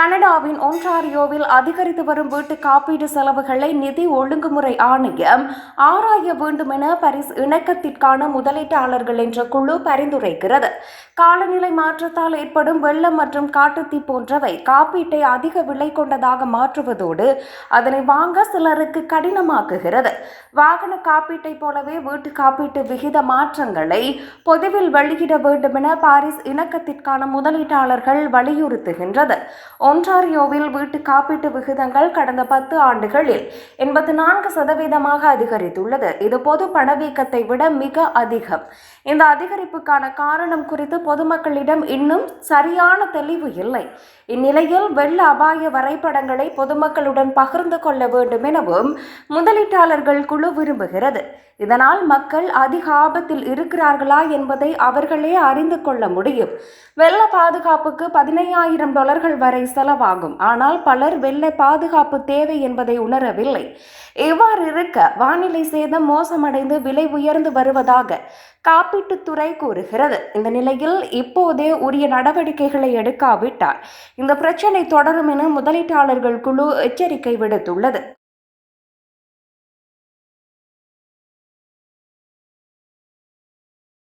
கனடாவின் ஒன்டாரியோவில் அதிகரித்து வரும் வீட்டு காப்பீடு செலவுகளை நிதி ஒழுங்குமுறை ஆணையம் ஆராய வேண்டும் என பரிஸ் இணக்கத்திற்கான முதலீட்டாளர்கள் என்ற குழு பரிந்துரைக்கிறது. காலநிலை மாற்றத்தால் ஏற்படும் வெள்ளம் மற்றும் காட்டுத்தீ போன்றவை காப்பீட்டை அதிக விலை கொண்டதாக மாற்றுவதோடு அதனை வாங்க சிலருக்கு கடினமாக்குகிறது. வாகன காப்பீட்டை போலவே வீட்டு காப்பீட்டு விகித மாற்றங்களை பொதுவில் வெளியிட வேண்டும் என பாரிஸ் இணக்கத்திற்கான முதலீட்டாளர்கள் வலியுறுத்துகின்றது. ஒன்டாரியோவில் வீட்டு காப்பீட்டு விகிதங்கள் கடந்த பத்து ஆண்டுகளில் எண்பத்தி நான்கு சதவீதமாக அதிகரித்துள்ளது. இது பொது பணவீக்கத்தை விட மிக அதிகம். இந்த அதிகரிப்புக்கான காரணம் குறித்து பொதுமக்களிடம் இன்னும் சரியான தெளிவு இல்லை. இந்நிலையில் வெள்ள அபாய வரைபடங்களை பொதுமக்களுடன் பகிர்ந்து கொள்ள வேண்டும் எனவும் முதலீட்டாளர்கள் குழு விரும்புகிறது. இதனால் மக்கள் அதிக ஆபத்தில் இருக்கிறார்களா என்பதை அவர்களே அறிந்து கொள்ள முடியும். வெள்ள பாதுகாப்புக்கு பதினையாயிரம் டாலர்கள் வரை செலவாகும். ஆனால் பலர் வெள்ள பாதுகாப்பு தேவை என்பதை உணரவில்லை. இவ்வாறு இருக்க? வானிலை சேதம் மோசமடைந்து விலை உயர்ந்து வருவதாக காப்பீட்டுத்துறை கூறுகிறது. இந்த நிலையில் இப்போதே உரிய நடவடிக்கைகளை எடுக்காவிட்டால் இந்த பிரச்சினை தொடரும் என முதலீட்டாளர்கள் குழு எச்சரிக்கை விடுத்துள்ளது.